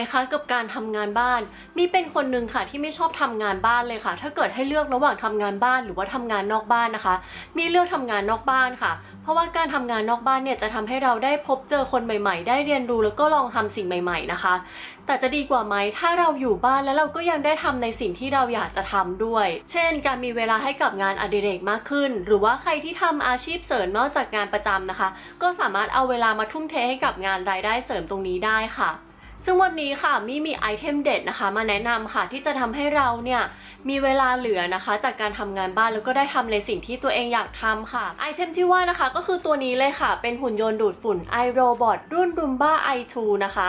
มคะกับการทำงานบ้าน มีเป็นคนหนึ่งค่ะที่ไม่ชอบทำงานบ้านเลยค่ะ ถ้าเกิดให้เลือกระหว่างทำงานบ้านหรือว่าทำงานนอกบ้านนะคะ มีเลือกทำงานนอกบ้านค่ะ เพราะว่าการทำงานนอกบ้านเนี่ยจะทำให้เราได้พบเจอคนใหม่ ๆ ได้เรียนรู้แล้วก็ลองทำสิ่งใหม่ ๆนะคะ แต่จะดีกว่าไหมถ้าเราอยู่บ้านแล้วเราก็ยังได้ทำในสิ่งที่เราอยากจะทำด้วย เช่น การมีเวลาให้กับงานอดิเรกมากขึ้น หรือว่าใครที่ทำอาชีพเสริมนอกจากงานประจำนะคะ ก็สามารถเอาเวลามาทุ่มเทให้กับงานรายได้เสริมตรงนี้ได้ค่ะ ซึ่งวันนี้ค่ะมี่มีไอเทมเด็ดนะคะ มาแนะนำค่ะที่จะทำให้เราเนี่ยมีเวลาเหลือนะคะ จากการทำงานบ้านแล้วก็ได้ทำในสิ่งที่ตัวเองอยากทำค่ะไอเทมที่ว่านะคะก็คือตัวนี้เลยค่ะ เป็นหุ่นยนต์ดูดฝุ่น iRobot รุ่น Roomba i2 นะคะ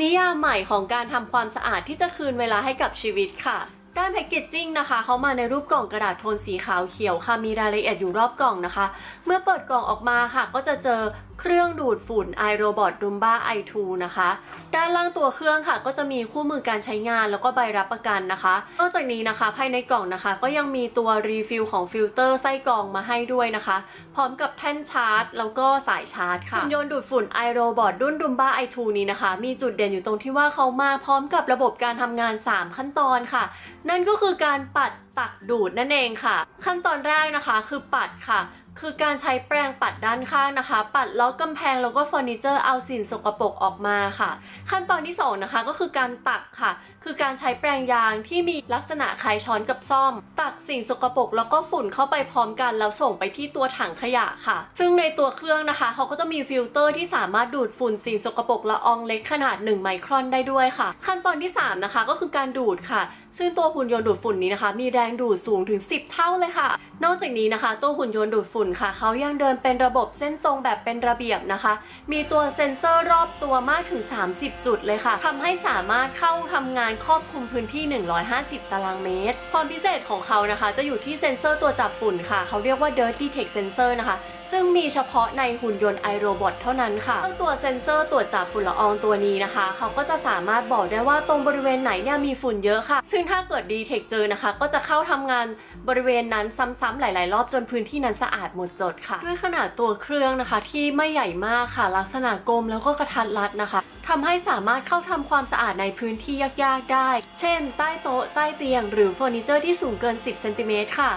นิยามใหม่ของการทำความสะอาดที่จะคืนเวลาให้กับชีวิตค่ะด้านแพคเกจจิ้งนะคะเขามาในรูปกล่องกระดาษโทนสีขาวเขียวค่ะมีรายละเอียดอยู่รอบกล่องนะคะ เมื่อเปิดกล่องออกมาค่ะ ก็จะเจอเครื่องดูดฝุ่น iRobot Roomba i2 นะคะ ด้านล่างตัวเครื่องค่ะ ก็จะมีคู่มือการใช้งานแล้วก็ใบรับประกันนะคะ นอกจากนี้นะคะ ภายในกล่องนะคะ ก็ยังมีตัวรีฟิลของฟิลเตอร์ไส้กรองมาให้ด้วยนะคะ พร้อมกับแท่นชาร์จ แล้วก็สายชาร์จค่ะหุ่นยนต์ดูดฝุ่น iRobot รุ่น Roomba i2 นี้นะคะ มีจุดเด่นอยู่ตรงที่ว่าเขามาพร้อมกับระบบการทำงาน 3 ขั้นตอนค่ะ นั่นก็คือการปัดตักดูดนั่นเองค่ะ ขั้นตอนแรกนะคะ คือปัดค่ะ คือการใช้แปรงปัดด้านข้างนะคะ ปัดล้อกำแพงแล้วก็เฟอร์นิเจอร์เอาสิ่งสกปรกออกมาค่ะ ขั้นตอนที่สองนะคะก็คือการตักค่ะ คือการใช้แปรงยางที่มีลักษณะคล้ายช้อนกับซ่อม ตักสิ่งสกปรกแล้วก็ฝุ่นเข้าไปพร้อมกันแล้วส่งไปที่ตัวถังขยะค่ะ ซึ่งในตัวเครื่องนะคะเขาก็จะมีฟิลเตอร์ที่สามารถดูดฝุ่นสิ่งสกปรกละอองเล็กขนาด 1 ไมครอนได้ด้วยค่ะ ขั้นตอนที่ 3 นะคะก็คือการดูดค่ะ ซึ่งตัวหุ่นยนต์ดูดฝุ่นนี้นะคะ มีแรงดูดสูงถึง 10 เท่าเลยค่ะ นอกจากนี้นะคะ ตัวหุ่นยนต์ดูดฝุ่นค่ะ เขายังเดินเป็นระบบเส้นตรงแบบเป็นระเบียบนะคะ มีตัวเซ็นเซอร์รอบตัวมากถึง 30 จุดเลยค่ะทำให้สามารถเข้าทำงานครอบคลุมพื้นที่ 150 ตารางเมตร ความพิเศษของเขานะคะ จะอยู่ที่เซ็นเซอร์ตัวจับฝุ่นค่ะ เขาเรียกว่า Dirt Detect Sensor นะคะซึ่งมีเฉพาะในหุ่นยนต์ iRobot เท่านั้นค่ะตัวเซ็นเซอร์ตรวจจับฝุ่นละอองตัวนี้นะคะ เขาก็จะสามารถบอกได้ว่าตรงบริเวณไหนเนี่ยมีฝุ่นเยอะค่ะ ซึ่งถ้าเกิดดีเทคเจอนะคะ ก็จะเข้าทำงานบริเวณนั้นซ้ำๆหลาย ๆ รอบจนพื้นที่นั้นสะอาดหมดจดค่ะ ด้วยขนาดตัวเครื่องนะคะ ที่ไม่ใหญ่มากค่ะ ลักษณะกลมแล้วก็กระทัดรัดนะคะทำให้สามารถเข้าทำความสะอาดในพื้นที่ยากๆได้ เช่น ใต้โต๊ะ ใต้เตียง หรือเฟอร์นิเจอร์ที่สูงเกิน 10 เซนติเมตรค่ะ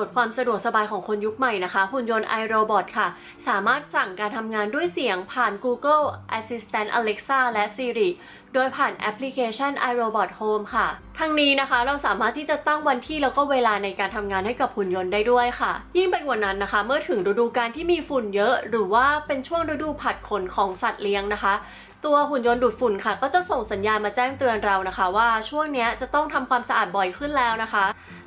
จทย์ความสะดวกสบายของคนยุคใหม่นะคะ หุ่นยนต์ iRobot ค่ะ สามารถสั่งการทำงานด้วยเสียงผ่าน Google Assistant Alexa และ Siri โดยผ่านแอปพลิเคชัน iRobot Home ค่ะ ทั้งนี้นะคะเราสามารถที่จะตั้งวันที่แล้วก็เวลาในการทำงานให้กับหุ่นยนต์ได้ด้วยค่ะ ยิ่งไปกว่านั้นนะคะ เมื่อถึงฤดูกาลที่มีฝุ่นเยอะ หรือว่าเป็นช่วงฤดูผัดขนของสัตว์เลี้ยงนะคะตัวหุ่นยนต์ดูดฝุ่นค่ะ ก็จะส่งสัญญาณมาแจ้งเตือนเรานะคะ ว่าช่วงนี้จะต้องทำความสะอาดบ่อยขึ้นแล้วนะคะ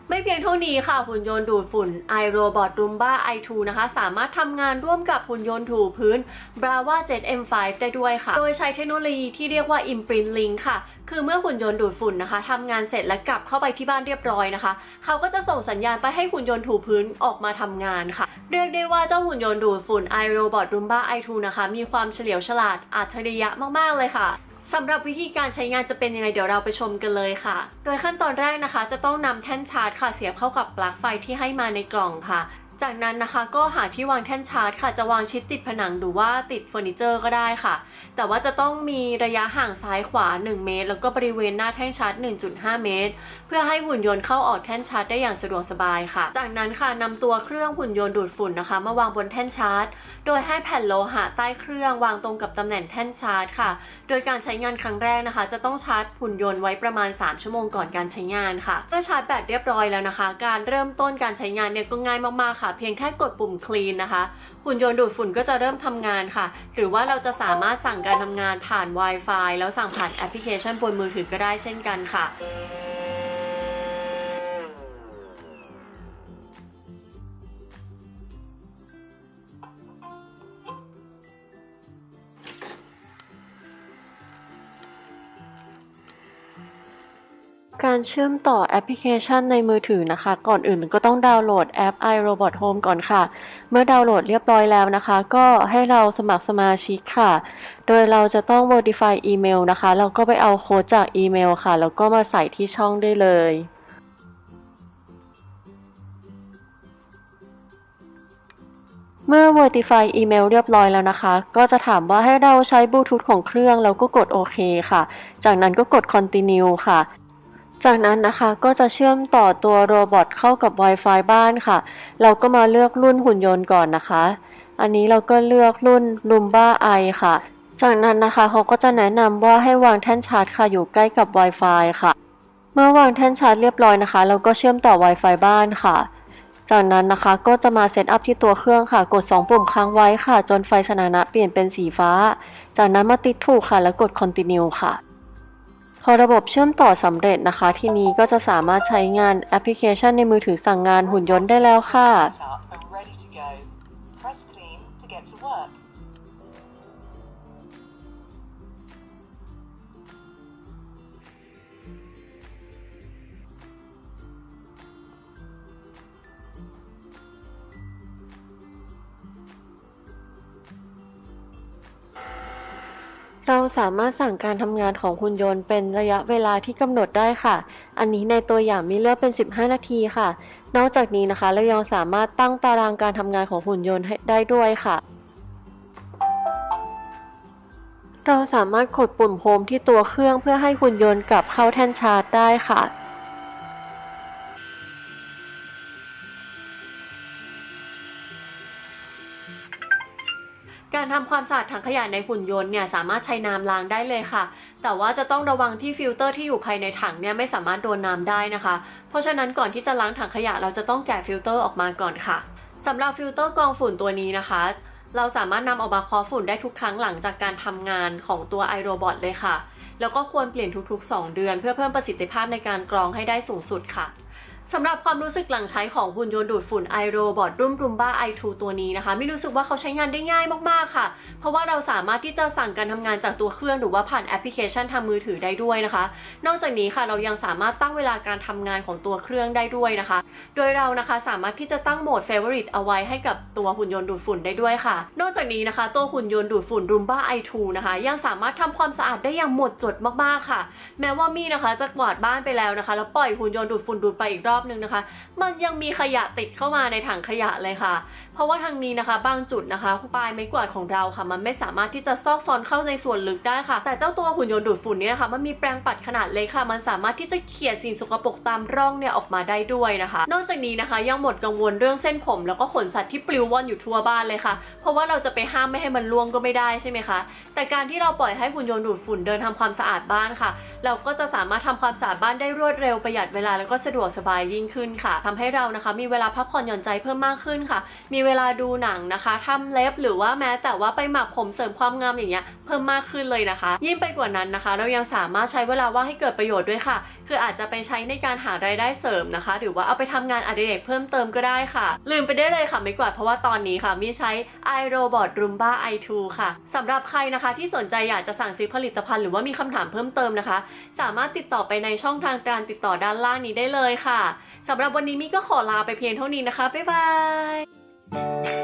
ไม่เพียงเท่านี้ค่ะหุ่นยนต์ดูดฝุ่น iRobot Roomba i2 นะคะ สามารถทำงานร่วมกับหุ่นยนต์ถูพื้น Brava Jet M5 ได้ด้วยค่ะ โดยใช้เทคโนโลยีที่เรียกว่า Imprint Link ค่ะ คือเมื่อหุ่นยนต์ดูดฝุ่นนะคะทำงานเสร็จและกลับเข้าไปที่บ้านเรียบร้อยนะคะ เขาก็จะส่งสัญญาณไปให้หุ่นยนต์ถูพื้นออกมาทำงานค่ะ เรียกได้ว่าเจ้าหุ่นยนต์ดูดฝุ่น iRobot Roomba i2 นะคะ มีความเฉลียวฉลาดอัจฉริยะมากๆเลยค่ะ สำหรับวิธีการใช้งานจะเป็นยังไงเดี๋ยวเราไปชมกันเลยค่ะ โดยขั้นตอนแรกนะคะ จะต้องนำแท่นชาร์จค่ะเสียบเข้ากับปลั๊กไฟที่ให้มาในกล่องค่ะ จากนั้นนะคะก็หาที่วางแท่นชาร์จค่ะ จะวางชิดติดผนังหรือว่าติดเฟอร์นิเจอร์ก็ได้ค่ะ แต่ว่าจะต้องมีระยะห่างซ้ายขวา 1 เมตร แล้วก็บริเวณหน้าแท่นชาร์จ 1.5 เมตร เพื่อให้หุ่นยนต์เข้าออกแท่นชาร์จได้อย่างสะดวกสบายค่ะ จากนั้นค่ะนำตัวเครื่องหุ่นยนต์ดูดฝุ่นนะคะ มาวางบนแท่นชาร์จ โดยให้แผ่นโลหะใต้เครื่องวางตรงกับตำแหน่งแท่นชาร์จค่ะ โดยการใช้งานครั้งแรกนะคะ จะต้องชาร์จหุ่นยนต์ไว้ประมาณ 3 ชั่วโมงก่อนการใช้งานค่ะเมื่อชาร์จแบตเรียบร้อยแล้วนะคะ การเริ่มต้นการใช้งานเนี่ยก็ง่ายมากๆค่ะเพียงแค่กดปุ่ม clean นะคะ หุ่นยนต์ดูดฝุ่นก็จะเริ่มทำงานค่ะ หรือว่าเราจะสามารถสั่งการทำงานผ่าน Wi-Fi แล้วสั่งผ่านแอปพลิเคชันบนมือถือก็ได้เช่นกันค่ะ การเชื่อมต่อแอปพลิเคชันในมือถือนะคะ ก่อนอื่นก็ต้องดาวน์โหลดแอป iRobot Home ก่อนค่ะ เมื่อดาวน์โหลดเรียบร้อยแล้วนะคะ ก็ให้เราสมัครสมาชิกค่ะ โดยเราจะต้อง verify อีเมลนะคะ เราก็ไปเอาโค้ดจากอีเมลค่ะ แล้วก็มาใส่ที่ช่องได้เลยเมื่อ verify อีเมลเรียบร้อยแล้วนะคะ ก็จะถามว่าให้เราใช้บลูทูธของเครื่อง แล้วก็กดโอเคค่ะ จากนั้นก็กด continue ค่ะ จากนั้นนะคะก็จะเชื่อมต่อตัวโรบอทเข้ากับ Wi-Fi บ้านค่ะ เราก็มาเลือกรุ่นหุ่นยนต์ก่อนนะคะ อันนี้เราก็เลือกรุ่น Lumba i ค่ะ จากนั้นนะคะเขาก็จะแนะนำว่าให้วางแท่นชาร์จค่ะอยู่ใกล้กับ Wi-Fi ค่ะ เมื่อวางแท่นชาร์จเรียบร้อยนะคะ เราก็เชื่อมต่อ Wi-Fi บ้านค่ะ จากนั้นนะคะก็จะมาเซตอัพที่ตัวเครื่องค่ะ กด 2 ปุ่มค้างไว้ค่ะ จนไฟสถานะเปลี่ยนเป็นสีฟ้า จากนั้นมาติดถูกค่ะ แล้วกด continue ค่ะ พอระบบเชื่อมต่อสำเร็จนะคะ ทีนี้ก็จะสามารถใช้งานแอปพลิเคชันในมือถือสั่งงานหุ่นยนต์ได้แล้วค่ะ เราสามารถสั่งการทำงานของหุ่นยนต์เป็นระยะเวลาที่กำหนดได้ค่ะ อันนี้ในตัวอย่างมีเลือกเป็น 15 นาทีค่ะ นอกจากนี้นะคะเรายังสามารถตั้งตารางการทำงานของหุ่นยนต์ให้ได้ด้วยค่ะ เราสามารถกดปุ่มโฮมที่ตัวเครื่องเพื่อให้หุ่นยนต์กลับเข้าแท่นชาร์จได้ค่ะ ขยะในหุ่นยนต์เนี่ยสามารถใช้น้ำล้างได้เลยค่ะ แต่ว่าจะต้องระวังที่ฟิลเตอร์ที่อยู่ภายในถังเนี่ยไม่สามารถโดนน้ำได้นะคะ เพราะฉะนั้นก่อนที่จะล้างถังขยะเราจะต้องแกะฟิลเตอร์ออกมาก่อนค่ะสำหรับฟิลเตอร์กรองฝุ่นตัวนี้นะคะ เราสามารถนำออกมาเคาะฝุ่นได้ทุกครั้งหลังจากการทำงานของตัว iRobot เลยค่ะ แล้วก็ควรเปลี่ยนทุกๆ 2 เดือน เพื่อเพิ่มประสิทธิภาพในการกรองให้ได้สูงสุดค่ะ สำหรับความรู้สึกหลังใช้ของหุ่นยนต์ดูดฝุ่น iRobot รุ่น Roomba i2 ตัวนี้นะคะไม่รู้สึกว่าเขาใช้งานได้ง่ายมากๆค่ะ เพราะว่าเราสามารถที่จะสั่งการทำงานจากตัวเครื่องหรือว่าผ่านแอปพลิเคชันทางมือถือได้ด้วยนะคะ นอกจากนี้ค่ะเรายังสามารถตั้งเวลาการทำงานของตัวเครื่องได้ด้วยนะคะ โดยเรานะคะสามารถที่จะตั้งโหมด Favorite เอาไว้ให้กับตัวหุ่นยนต์ดูดฝุ่นได้ด้วยค่ะ นอกจากนี้นะคะ ตัวหุ่นยนต์ดูดฝุ่น Roomba i2 นะคะ ยังสามารถทำความสะอาดได้อย่างหมดจดมากๆค่ะ แม้ว่ามี่นะคะจะกวาดบ้านไปแล้วนะคะ แล้วปล่อยหุ่นยนต์ดูดฝุ่นดูดไปอีกรอบนึงนะคะ มันยังมีขยะติดเข้ามาในถังขยะเลยค่ะ เพราะว่าทางนี้นะคะ บางจุดนะคะปลายไม้กวาดของเราค่ะ มันไม่สามารถที่จะซอกซอนเข้าในส่วนลึกได้ค่ะ แต่เจ้าตัวหุ่นยนต์ดูดฝุ่นนี้นะคะมันมีแปรงปัดขนาดเล็กค่ะ มันสามารถที่จะเขี่ยสิ่งสกปรกตามร่องเนี่ยออกมาได้ด้วยนะคะ นอกจากนี้นะคะ ยังหมดกังวลเรื่องเส้นผม แล้วก็ขนสัตว์ที่ปลิวว่อนอยู่ทั่วบ้านเลยค่ะ เพราะว่าเราจะไปห้ามไม่ให้มันล่วงก็ไม่ได้ใช่ไหมคะแต่การที่เราปล่อยให้หุ่นยนต์ดูดฝุ่นเดินทำความสะอาดบ้านค่ะ เราก็จะสามารถทำความสะอาดบ้านได้รวดเร็วประหยัดเวลาแล้วก็สะดวกสบายยิ่งขึ้นค่ะทำให้เรานะคะ มีเวลาพักผ่อนหย่อนใจเพิ่มมากขึ้นค่ะ มีเวลาดูหนังนะคะทำเล็บหรือว่าแม้แต่ว่าไปหมักผมเสริมความงามอย่างเงี้ยเพิ่มมากขึ้นเลยนะคะ ยิ่งไปกว่านั้นนะคะ เรายังสามารถใช้เวลาว่างให้เกิดประโยชน์ด้วยค่ะ คืออาจจะไปใช้ในการหารายได้เสริมนะคะ หรือว่าเอาไปทำงานอดิเรกเพิ่มเติมก็ได้ค่ะ ลืมไปได้เลยค่ะไม่กวาดเพราะว่าตอนนี้ค่ะมีใช้ iRobot Roomba i2 ค่ะสำหรับใครนะคะที่สนใจอยากจะสั่งซื้อผลิตภัณฑ์หรือว่ามีคำถามเพิ่มเติมนะคะ สามารถติดต่อไปในช่องทางการติดต่อด้านล่างนี้ได้เลยค่ะสำหรับวันนี้มิก็ขอลาไปเพียงเท่านี้นะคะบ๊ายบาย you